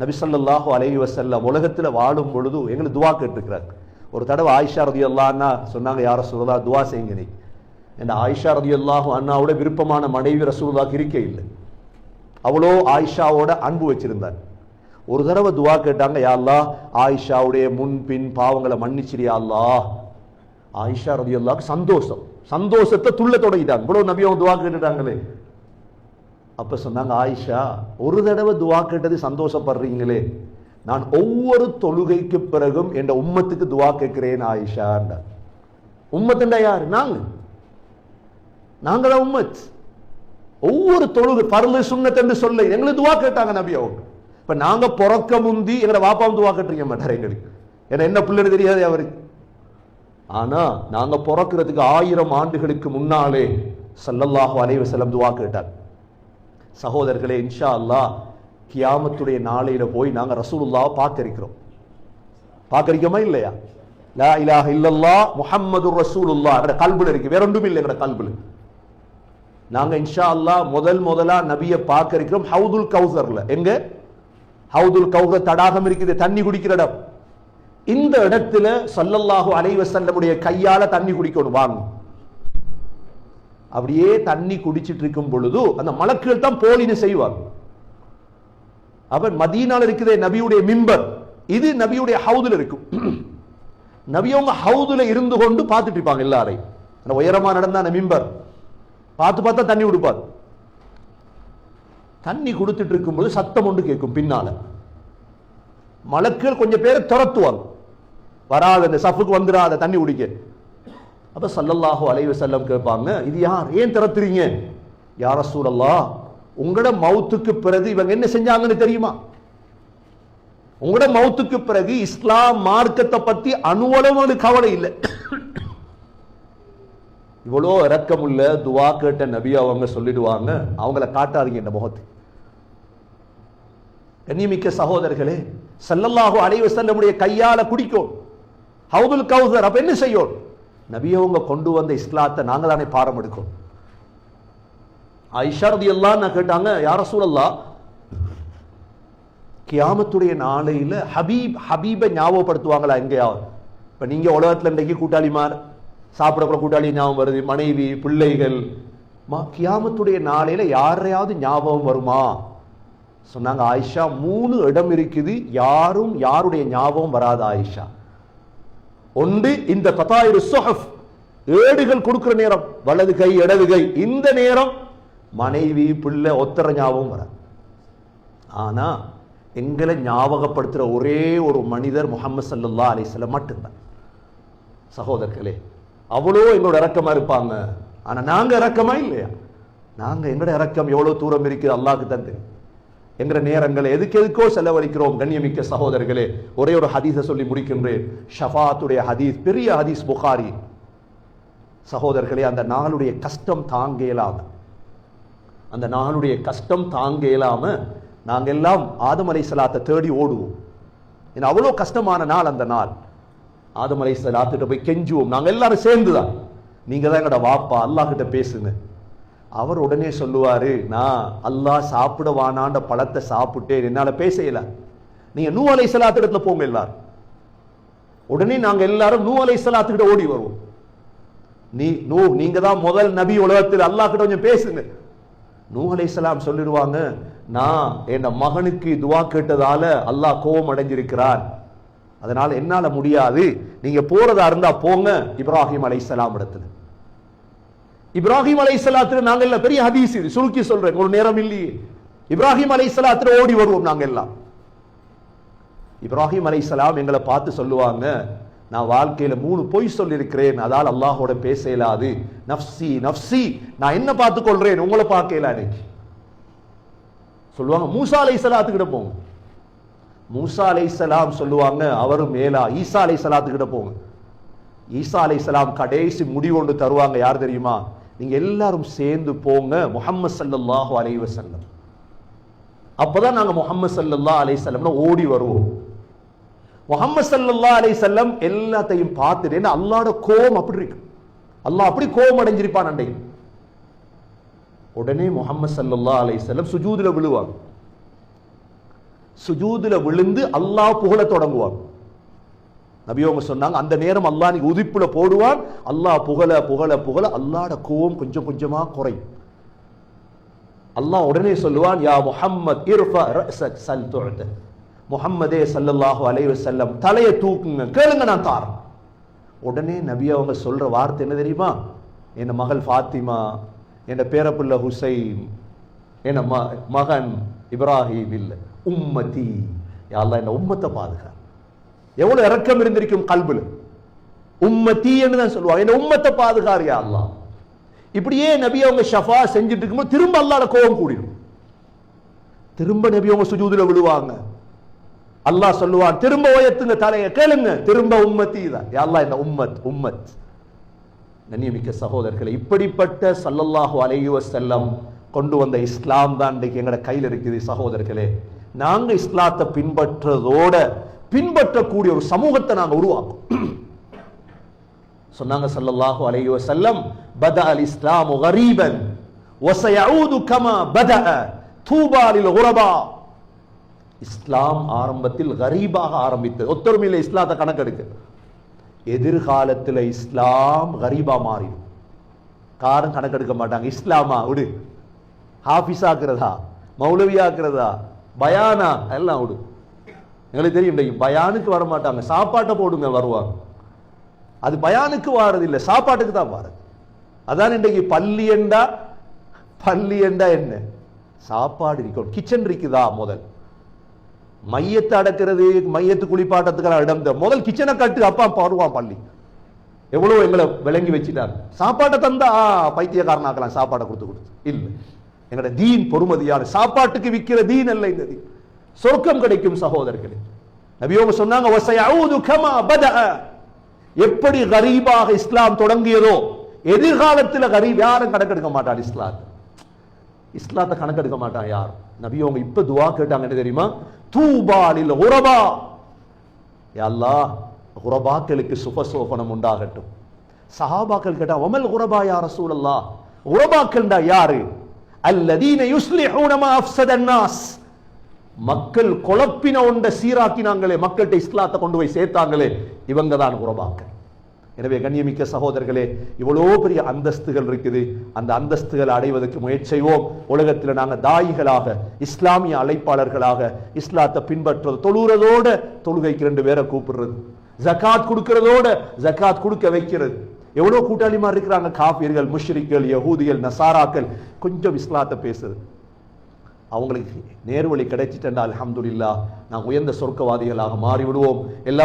நபிசல்லாஹு ஸல்லல்லாஹு அலைஹி வஸல்லம் உலகத்துல வாழும் பொழுது எங்களுக்கு துவா கேட்டுருக்கிறார். ஒரு தடவை ஆயிஷா ரதியல்லான்னா சொன்னாங்க யார் ரசூல்லா துவா செய்யுங்க நீ. என் ஆயிஷா ரதியல்லாஹு அண்ணாவோட விருப்பமான மனைவி ரசூல்லாக்கு இருக்க இல்லை. அவ்வளோ ஆயிஷாவோட அன்பு வச்சிருந்தார். ஒரு தடவை துவா கேட்டாங்க யா ஆயிஷாவுடைய முன் பின் பாவங்களை மன்னிச்சிரியா அல்லாஹ். ஆயிஷா ரதியல்லாஹ்க்கு சந்தோஷம். சந்தோஷத்தை துள்ள தொடங்கிட்டாங்க. இவ்வளோ நபியவங்க துவா கேட்டுட்டாங்களே. அப்போ சொன்னாங்க ஆயிஷா ஒரு தடவை துவா கேட்டது சந்தோஷப்படுறீங்களே. நான் ஒவ்வொரு தொழுகைக்கு பிறகும் என் உம்மத்துக்கு துவா கேட்கிறேன் ஆயிஷாண்டா உம்மத்துண்டா யாரு? நாங்க. நாங்க தான் உம்மத். ஒவ்வொரு தொழுகை பரலு சுண்ணத் சொல்ல எங்களுக்கு துவா கேட்டாங்க நபி அவங்க. இப்ப நாங்க பிறக்க முந்தி எங்களை வாப்பாவும் துவா கேட்டிருக்க மாட்டார் எங்களுக்கு. ஏன்னா என்ன பிள்ளைன்னு தெரியாது அவருக்கு ஆனா நாங்க பிறக்கிறதுக்கு ஆயிரம் ஆண்டுகளுக்கு முன்னாலே சல்லல்லாஹு அலைவசலம் துவா கேட்டார். சகோதரர்களே இன்ஷா அல்லாஹ் கியாமத்துடைய நாளையில் போய் நாங்கள் ரசூலுல்லாஹ் பார்க்க பார்க்கறிக்கோமா இல்லையா? லா இலாஹ இல்லல்லா முஹம்மது ரசூலுல்லாஹ். எங்கட கல்பில் இருக்கு. வேற ஒன்றும் இல்லை எங்கட கல்புல. நாங்கள் இன்ஷா அல்லாஹ் முதல் முதலா நபியை பார்க்க இருக்கிறோம் ஹவுதுல் கௌசர்ல. எங்க? ஹவுதுல் கௌசர் தடாகம் இருக்குது தண்ணி குடிக்கிற இடம். இந்த இடத்துல சல்லல்லாஹு அலைவசல்லமுடைய கையால தண்ணி குடிக்கணும். வாங்க. அப்படியே தண்ணி குடிச்சிட்டு இருக்கும் பொழுது அந்த மலக்குகள் தான் போலின்னு செய்வார் அவர் மதியனால் இருக்குதே நபியுடைய மிம்பர். இது நபியுடைய ஹவுதுல இருக்கும். நபி அவங்க ஹவுதுல இருந்து கொண்டு பார்த்துட்டு இருப்பாங்க எல்லாரையும். உயரமா நடந்த அந்த மிம்பர். பார்த்து பார்த்தா தண்ணி கொடுப்பார். தண்ணி கொடுத்துட்டு இருக்கும்போது சத்தம் ஒன்று கேட்கும் பின்னால. மலக்குகள் கொஞ்சம் பேரை துரத்துவாங்க. வராத இந்த சஃபுக்கு வந்துடாத தண்ணி குடிக்க. அப்ப சல்லல்லாஹோ அலைவு செல்லம் கேட்பாங்க இது யார்? ஏன் திறத்துறீங்க? யார சூழல்லா உங்களோட மௌத்துக்கு பிறகு இவங்க என்ன செஞ்சாங்கன்னு தெரியுமா? உங்களோட மௌத்துக்கு பிறகு இஸ்லாம் மார்க்கத்தை பத்தி அணுவளவு கவலை இல்லை. இவ்வளோ இரக்கமுள்ள துவா கேட்ட நபி அவங்க சொல்லிடுவாங்க அவங்கள காட்டாதீங்க இந்த முகத்தை. கண்ணியமிக்க சகோதரர்களே ஸல்லல்லாஹு அலைஹி வஸல்லமுடைய கையால குடிக்கும். ஹவுதுல் கௌசர் அப்ப என்ன செய்யும்? நபியவங்க கொண்டு வந்த இஸ்லாத்தை நாங்கள் தானே பாடம் எடுக்கும் ஐஷாரதி எல்லாம் நான் கேட்டாங்க யார சூழல்லா கியாமத்துடைய நாளையில் ஹபீப் ஹபீபை ஞாபகப்படுத்துவாங்களா எங்கேயாவது? இப்போ நீங்கள் உலகத்தில் இன்றைக்கு கூட்டாளிமார் சாப்பிடக்கூட கூட்டாளி ஞாபகம் வருது மனைவி பிள்ளைகள். மா- கியாமத்துடைய நாளையில் யாரையாவது ஞாபகம் வருமா? சொன்னாங்க ஆயிஷா மூணு இடம் இருக்குது யாரும் யாருடைய ஞாபகம் வராது ஆயிஷா ஒன்று இந்த கதாயிரு சுஹஃப். ஏடுகள் கொடுக்கிற நேரம் வலது கை இடது கை. இந்த நேரம் மனைவி பிள்ளை ஒத்தர ஞாபகம் வர ஆனா எங்களை ஞாபகப்படுத்துகிற ஒரே ஒரு மனிதர் முகமது சல்லா அலிஸ்லாம் மட்டும்தான். சகோதரர்களே அவ்வளோ எங்களோட இறக்கமா இருப்பாங்க. ஆனா நாங்க இறக்கமா இல்லையா? நாங்க எங்களோட இறக்கம் எவ்வளவு தூரம் இருக்குது? அல்லாவுக்கு தான் தெரியும். என்கிற நேரங்களை எதுக்கு எதுக்கோ செலவழிக்கிறோம் கண்ணியமிக்க சகோதரர்களே. ஒரே ஒரு ஹதீஸை சொல்லி முடிக்கின்றேன். ஷஃபாத்துடைய ஹதீஸ் பெரிய ஹதீஸ் புகாரி. சகோதரர்களே அந்த நாளுடைய கஷ்டம் தாங்க இயலாம அந்த நாளுடைய கஷ்டம் தாங்க இயலாம நாங்க எல்லாம் ஆதம் சலாத்தை தேடி ஓடுவோம். ஏன்னா அவ்வளோ கஷ்டமான நாள் அந்த நாள். ஆதம் அலைஹிஸ்ஸலாத்திட்ட போய் கெஞ்சுவோம். நாங்கள் எல்லாரும் சேர்ந்துதான். நீங்க தான் எங்கட வாப்பா அல்லாஹ் கிட்ட பேசுங்க. அவர் உடனே சொல்லுவாரு நான் அல்லாஹ் சாப்பிட வானாண்ட பழத்தை சாப்பிட்டேன். என்னால் பேசையில நீங்கள் நீங்க நூ சலாத்து இடத்துல போங்க எல்லாரும். உடனே நாங்க எல்லாரும் நூ அலை சலாத்துக்கிட்ட ஓடி வருவோம். நீ நூ நீங்க தான் முதல் நபி உலகத்தில் அல்லாஹ் கிட்ட கொஞ்சம் பேசுங்க. நூ அலை சலாம் சொல்லிடுவாங்க நான் என் மகனுக்கு துவா கேட்டதால அல்லாஹ் கோபம் அடைஞ்சிருக்கிறார். அதனால என்னால முடியாது. நீங்க போறதா இருந்தா போங்க. இப்ராஹிம் அலைஹிஸ்ஸலாம் இடத்துல. இப்ராஹிம் அலை அலைஹிஸ்ஸலாத்துல நாங்க எல்லாம் பெரிய ஹதீஸ் இது சுருக்கி சொல்றேன். ஒரு நேரம் இல்லையே. இப்ராஹிம் அலை அலைஹிஸ்ஸலாத்துல ஓடி வருவோம் நாங்கள் எல்லாம் இப்ராஹிம் சலாம் எங்களை பார்த்து சொல்லுவாங்க நான் வாழ்க்கையில மூணு பொய் சொல்லியிருக்கிறேன். அதால் அல்லாஹோட பேச இயலாது. நஃப்சி நஃப்சி நான் என்ன பார்த்து கொள்றேன்? உங்களை பார்க்க இயலாது. சொல்லுவாங்க மூசா அலைஹிஸ்ஸலாத்துக்கிட்ட போங்க. மூசா சலாம் சொல்லுவாங்க அவரும் மேலா. ஈசா அலைஹிஸ்ஸலாத்துக்கிட்ட போங்க. ஈசா சலாம் கடைசி முடிவு ஒன்று தருவாங்க யார் தெரியுமா? நீங்க எல்லாரும் சேர்ந்து போங்க முஹம்மது ஸல்லல்லாஹு அலைஹி வஸல்லம். அப்பதான் நாங்க முஹம்மது ஸல்லல்லாஹு அலை வஸல்லம்னு ஓடி வருவோம். முஹம்மது ஸல்லல்லாஹு அலை செல்லம் எல்லாத்தையும் பார்த்துட்டு ஏன்னா கோபம் அப்படி இருக்கு? அல்லாஹ் அப்படி கோபம் அடைஞ்சிருப்பான் அண்டையும் உடனே முஹம்மது ஸல்லல்லாஹு அலை செல்லம் சுஜூதுல விழுவாங்க. சுஜூதுல விழுந்து அல்லாஹ் புகழ தொடங்குவாங்க. நபியோங்க சொன்னாங்க அந்த நேரம் அல்லாஹ் நீ உதிப்புல போடுவான். அல்லாஹ் புகழ புகழ புகழ அல்லாட கோவம் கொஞ்சம் கொஞ்சமா குறையும். அல்லாஹ் உடனே சொல்லுவான் யா முஹம்மத் இர்ஃபா ரஸக் சல் துஅத. முஹம்மதே சல்லல்லாஹு அலைஹி வஸல்லம் தலையை தூக்குங்க கேளுங்க நான் தாரேன் உடனே நபி அவங்க சொல்ற வார்த்தை என்ன தெரியுமா? என் மகள் ஃபாத்திமா என் பேரப்புள்ள ஹுசைன் என் ம மகன் இப்ராஹிம் இல்ல உம்மதி. யா அல்லாஹ் என்ன உம்மத்தை பாதுகா எவ்வளவு இறக்கம் இருந்திருக்கும் கல்புல? உம்மத்தின்னு தான் சொல்லுவாங்க. என்ன உம்மத்தை பாதுகாரு அல்லா அல்லாஹ்? இப்படியே நபி அவங்க ஷஃபா செஞ்சுட்டு இருக்கும்போது திரும்ப அல்லாட கோபம் கூடிடும் திரும்ப நபி அவங்க சுஜூதுல விழுவாங்க. அல்லாஹ் சொல்லுவான் திரும்ப உயர்த்துங்க தலையை. கேளுங்க திரும்ப உம்மத்தி தான். யாரா என்ன உம்மத் உம்மத். நன்னியமிக்க சகோதரர்களை இப்படிப்பட்ட சல்லல்லாஹு அலையுவ செல்லம் கொண்டு வந்த இஸ்லாம் தான் இன்றைக்கு எங்கட கையில் இருக்குது சகோதரர்களே. நாங்கள் இஸ்லாத்தை பின்பற்றதோட பின்பற்றக்கூடிய ஒரு சமூகத்தை நாங்கள் உருவாக்கும் சொன்னாங்க சல்லல்லாஹு அலைஹி வஸல்லம் பத அல் இஸ்லாமு கரீபன் வசயஊது கமா பத தூபாலில் உரபா இஸ்லாம் ஆரம்பத்தில் கரீபாக ஆரம்பித்தது. ஒத்தொருமையில் இஸ்லாத்தை கணக்கெடுக்கு. எதிர்காலத்தில் இஸ்லாம் கரீபா மாறிடும். காரம் கணக்கெடுக்க மாட்டாங்க. இஸ்லாமா? விடு. ஹாஃபிஸ் ஆக்குறதா மௌலவி ஆக்குறதா பயானா? எல்லாம் விடு. எங்களுக்கு தெரியும் இன்றைக்கு பயானுக்கு வர மாட்டாங்க சாப்பாட்டை போடுங்க வருவாங்க. அது பயானுக்கு வாரது இல்லை சாப்பாட்டுக்கு தான் வாரது. அதான் இன்றைக்கு பள்ளி என்றா பள்ளி என்றா என்ன? சாப்பாடு இருக்கணும் கிச்சன் இருக்குதா முதல்? மையத்தை அடக்கிறது மையத்து குளிப்பாட்டத்துக்கான இடம் தான். முதல் கிச்சனை கட்டு அப்பா பாடுவான் பள்ளி. எவ்வளவு எங்களை விளங்கி வச்சுட்டாங்க. சாப்பாட்டை தந்தா பைத்தியக்காரனாக்கலாம் சாப்பாடை கொடுத்து கொடுத்து. இல்லை. எங்களோட தீன் பொறுமதியான சாப்பாட்டுக்கு விற்கிற தீன் அல்ல இந்த தீன். சொர்க்கம் கிடைக்கும் சகோதரர்களே. நபியோங்க சொன்னாங்க எப்படி கரீபாக இஸ்லாம் தொடங்கியதோ எதிர்காலத்தில் கரீப் யாரும் கணக்கெடுக்க மாட்டார் இஸ்லாம் இஸ்லாத்தை கணக்கெடுக்க மாட்டான் யார்? நபியோங்க இப்ப துவா கேட்டாங்க என்ன தெரியுமா? தூபாலில் உரபா அல்லாஹ் உரபாக்களுக்கு சுபசோபனம் உண்டாகட்டும். சஹாபாக்கள் கேட்டா ஒமல் உரபா யா ரசூலல்லாஹ்? உரபாக்கள்டா யாரு? அல்லதீன யுஸ்லிஹூனமா அஃப்சதன்னாஸ் அஃப்ஸதன் நாஸ் மக்கள் குழப்பின ஒண்ட சீராக்கினாங்களே மக்கள்கிட்ட இஸ்லாத்தை கொண்டு போய் சேர்த்தாங்களே இவங்க தான் உறவாக்கள் எனவே கண்ணியமிக்க சகோதரர்களே இவ்வளோ பெரிய அந்தஸ்துகள் இருக்குது. அந்த அந்தஸ்துகளை அடைவதற்கு முயற்சி செய்வோம் உலகத்தில் நாங்கள் தாயிகளாக இஸ்லாமிய அழைப்பாளர்களாக இஸ்லாத்தை பின்பற்றுறது தொழுகிறதோட தொழுகைக்கு ரெண்டு பேரை கூப்பிடுறது. ஜகாத் கொடுக்கறதோட ஜக்காத் கொடுக்க வைக்கிறது. எவ்வளோ கூட்டாளிமார் இருக்கிறாங்க? காபியர்கள் முஷ்ரிக்கள் யகூதிகள் நசாராக்கள். கொஞ்சம் இஸ்லாத்தை பேசுறது அவங்களுக்கு நேர்வழி கிடைச்சிட்டா அலமதுல்லா நான் உயர்ந்த சொர்க்கவாதிகளாக மாறிவிடுவோம். எல்லா